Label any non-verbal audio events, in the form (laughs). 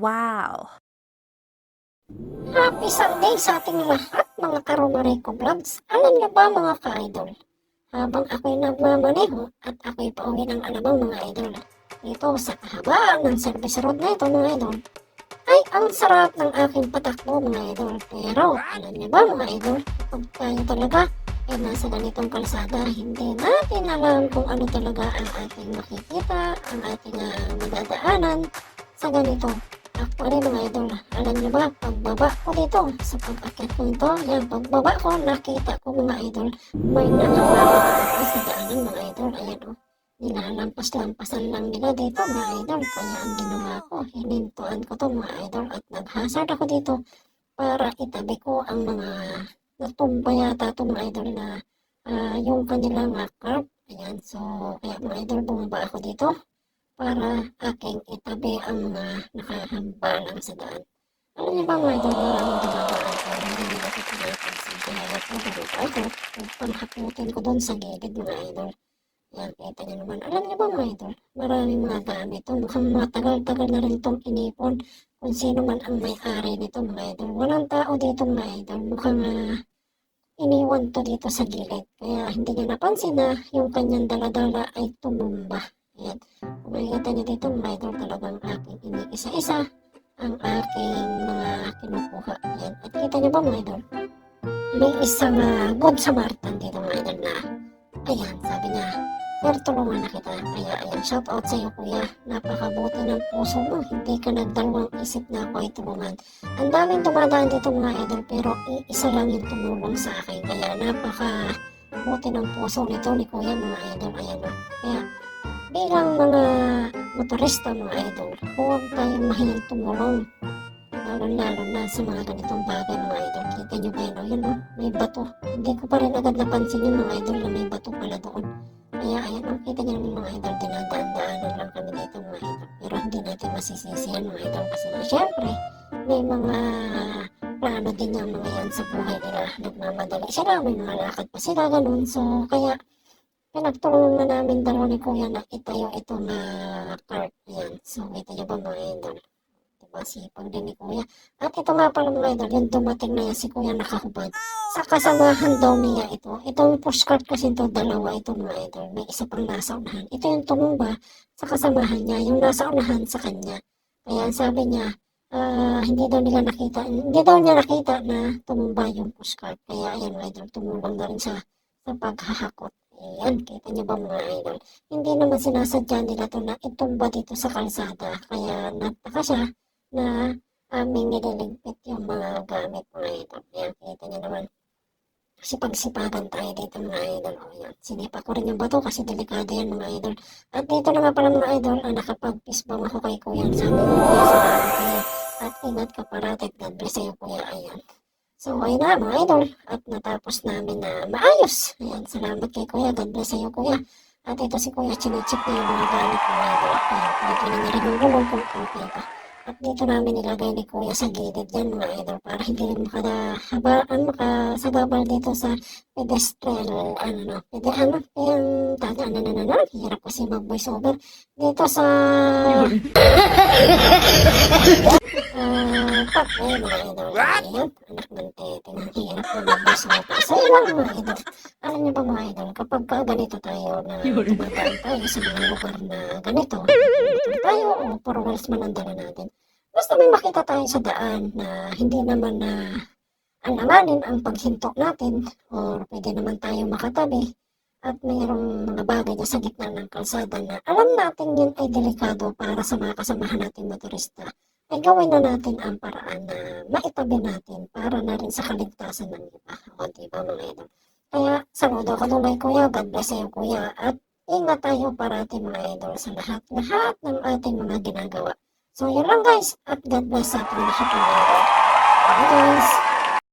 Wow! Happy Sunday sa ating lahat mga Karomareco Vlogs. Alam niyo ba mga ka-idol? Habang ako'y nagmamaneho at ako'y pauwi ng alamang mga idol. Ito sa kahabaan ng service road na ito mga idol. Ay ang sarap ng aking patakbo mga idol. Pero alam niyo ba mga idol? Pag tayo talaga ay nasa ganitong kalsada, hindi natin alam kung ano talaga ang ating makikita, ang ating ah, madadaanan sa ganito. Actually mga idol, alam niyo ba, pagbaba ko dito, sa pag-akit ko ito, yan, pagbaba ko, nakita ko mga idol, may nakabawa sa daanan mga idol, ayan o. Nilalampas-lampasan lang nila dito mga idol, kaya ang ginawa ko, hinintuan ko to mga idol, at nag-hazard ako dito para itabi ko ang mga natumba yata to mga idol na ah, yung kanilang uh, carp. Ayan, so, kaya mga idol, bumaba ako dito para aking itabi ang mga nakahambalang sa daan. Alam niyo ba mga idol, maraming dumadaan ko, hindi nila ko pinapansin. Kaya ako dito ako, panghaputin ko doon sa gilid mga idol. Yan, kita niyo naman. Alam niyo ba mga idol, maraming mga gamit to. Mukhang matagal-tagal na rin itong inipon kung sino man ang may-ari nito mga idol. Walang tao dito mga idol. Mukhang ah, iniwan to dito sa gilid. Kaya hindi niya napansin na yung kanyang daladala ay tumumba. Ayan. Kung makikita niyo dito idol, talagang aking iniisa-isa ang aking mga kinukuha. Ayan. At kita niyo ba idol, may isang uh, good Samaritan dito idol na ayan, sabi niya, Sir, tulungan na kita. Kaya ayan, shout out sa iyo kuya. Napakabuti ng puso mo. Hindi ka nagdalawang isip na ako ay tulungan. Ang daming dumadaan dito mga idol pero iisa lang yung tumulong sa akin. Kaya napaka buti ng puso nito ni kuya mga idol. Ayan. Kaya bilang mga motorista mga idol, huwag tayong mahiyang tumulong. Lalo-lalo na sa mga ganitong bagay mga idol. Kita nyo ba yun o? Yun o, may bato. Hindi ko pa rin agad napansin yung mga idol na may bato pala doon. Kaya ayan o, kita nyo naman mga idol, dinadaan-daanan lang kami dito mga idol. Pero hindi natin masisisihan mga idol kasi syempre, may mga plano din yung mga yan sa buhay nila. Nagmamadali sila, may mga lakad pa sila, ganun. So, kaya pinagtulungan na namin dalawa ni Kuya na itayo ito na cart. Yan. So, nyo ba mga idol? Diba, sipag din ni Kuya. At ito nga pala mga idol, yung dumating na yan si Kuya nakahubad. Sa kasamahan daw niya ito. Itong pushcart kasi ito, dalawa ito mga idol. May isa pang nasa unahan. Ito yung tumumba sa kasamahan niya, yung nasa unahan sa kanya. Kaya sabi niya, ah, hindi daw nila nakita, hindi daw niya nakita na tumumba yung pushcart. Kaya ayan mga idol, tumulong na rin siya sa paghahakot. Ayan, kita niyo ba mga idol? Hindi naman sinasadya nila to na itumba dito sa kalsada. Kaya nagtaka siya na aming nililigpit yung mga gamit mga idol. Ayan, kita niyo naman. Sipag-sipagan tayo dito mga idol. O yan, sinipa ko rin yung bato kasi delikado yan mga idol. At dito na pala mga idol, ah, nakapag-fistbang ako kay kuya. Sabi ko kuya, kayo. At ingat ka parati. God bless sa'yo kuya. Ayan. So, ayun na mga idol. At natapos namin na maayos. Ayan, salamat kay kuya. God bless sa'yo kuya. At ito si kuya, chinecheck na yung mga gamit mga idol. Ayan, pinagkina niya rin yung gulong kung okay pa. At dito namin nilagay ni kuya sa gilid yan mga idol para hindi rin makahaba, ano, makasagabal dito sa pedestrian, ano no, pede, ano, yung tada, ano, ano, ano, hirap kasi mag voice over dito sa (laughs) Ah, eh, mga idol. Ayan, anak ng tete, ang hirap na mag-voice over. So, yun lang mga idol. Alam niyo ba mga idol, kapag ka ganito tayo na tumataan tayo sa mga lugar na ganito, motor tayo o puro wheels man ang dala natin. Basta may makita tayo sa daan na hindi naman na alanganin ang paghinto natin or pwede naman tayo makatabi at mayroong mga bagay na sa gitna ng kalsada na alam natin yun ay delikado para sa mga kasamahan nating motorista ay gawin na natin ang paraan na maitabi natin para na rin sa kaligtasan ng iba. O, di ba mga idol? Kaya, saludo ko kay kuya. God bless sa'yo kuya. At ingat tayo parati mga idol sa lahat-lahat ng ating mga ginagawa. So, yun lang guys. At God bless sa ating lahat mga idol. Bye guys!